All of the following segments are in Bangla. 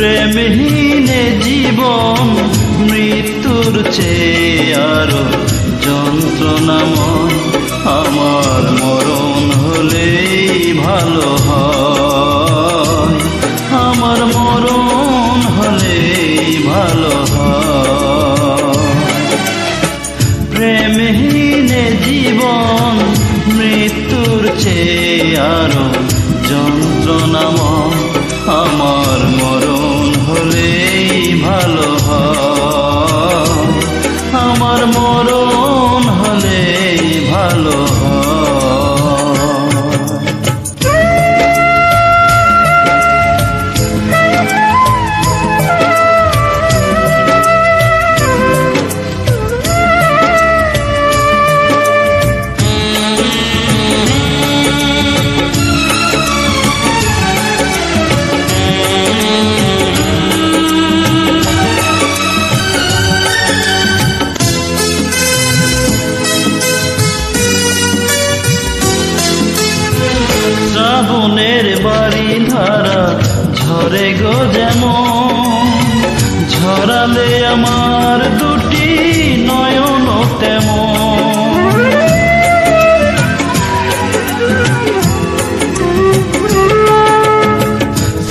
প্রেমহীনে জীবন, মৃত্যুর আরও যন্ত্রণাময় আমার মরণ হলেই ভালো হয়। আমার মরণ হলেই ভালো প্রেমহীনে জীবন, মৃত্যুর চেয়ে আরও যন্ত্রণাময় আমার মরণ হলে ভালো। শ্রাবণের বাড়ি ধারা, ঝরে গো যেমন। ঝরালে আমার দুটি নয়ন তেমন।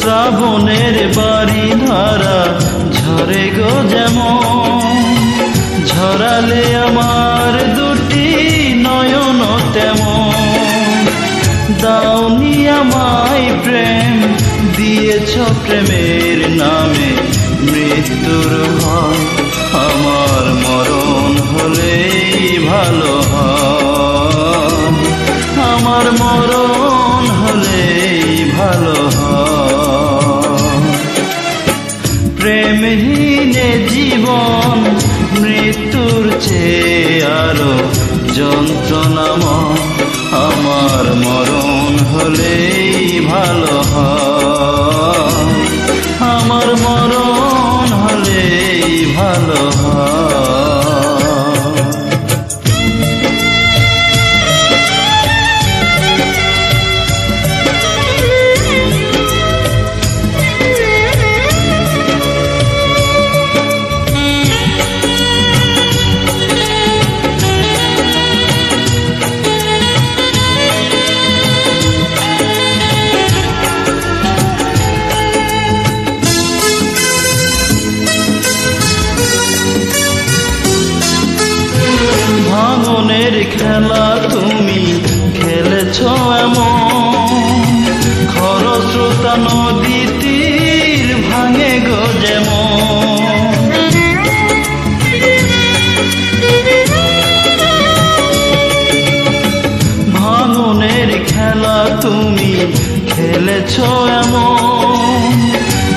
শ্রাবণের বাড়ি ধারা, ঝরে গো যেমন। ঝরালে আমার দুটি নয়ন তেমন। দাওনি আমায় প্রেম দিয়েছ প্রেমের নামে, মৃত্যুর ভয় আমার মরণ হলেই ভালো হয়। আমার মরণ হলেই ভালো হয়। প্রেমহীনে জীবন মৃত্যুর চেয়ে আরও যন্ত্রণাময় আমার মরণ হলেই ভালো হয়। আমার মরণ হলেই ভালো হয়। ভাঙনের খেলা তুমি খেলেছ এমন। খরস্রোতা নদী তীর ভাঙে গো যেমন। ভাঙনের খেলা তুমি খেলেছ এমন।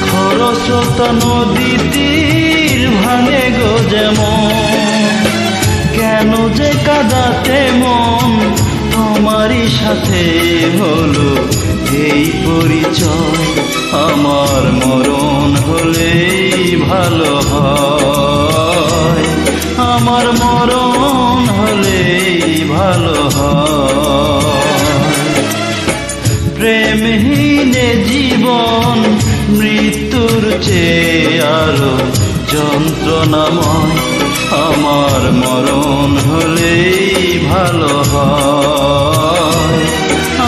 খরস্রোতা নদী তীর যে কাদাতে মন তোমারই সাথে হলো এই পরিচয়। আমার মরণ হলেই ভালো হয়। আমার মরণ হলেই ভালো হয়। প্রেমহীনে জীবন মৃত্যুর চেয়ে আরও যন্ত্রণাময়। আমার মরণ হলেই ভালো হয়।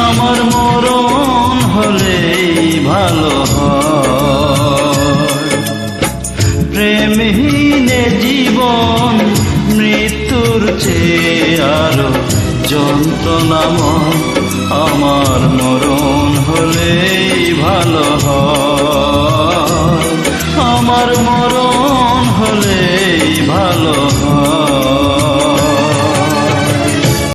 আমার মরণ হলেই ভালো হয়। প্রেমহীনে জীবন মৃত্যুর চেয়ে আরও হয় আমার মরণ হলেই ভালো হয়।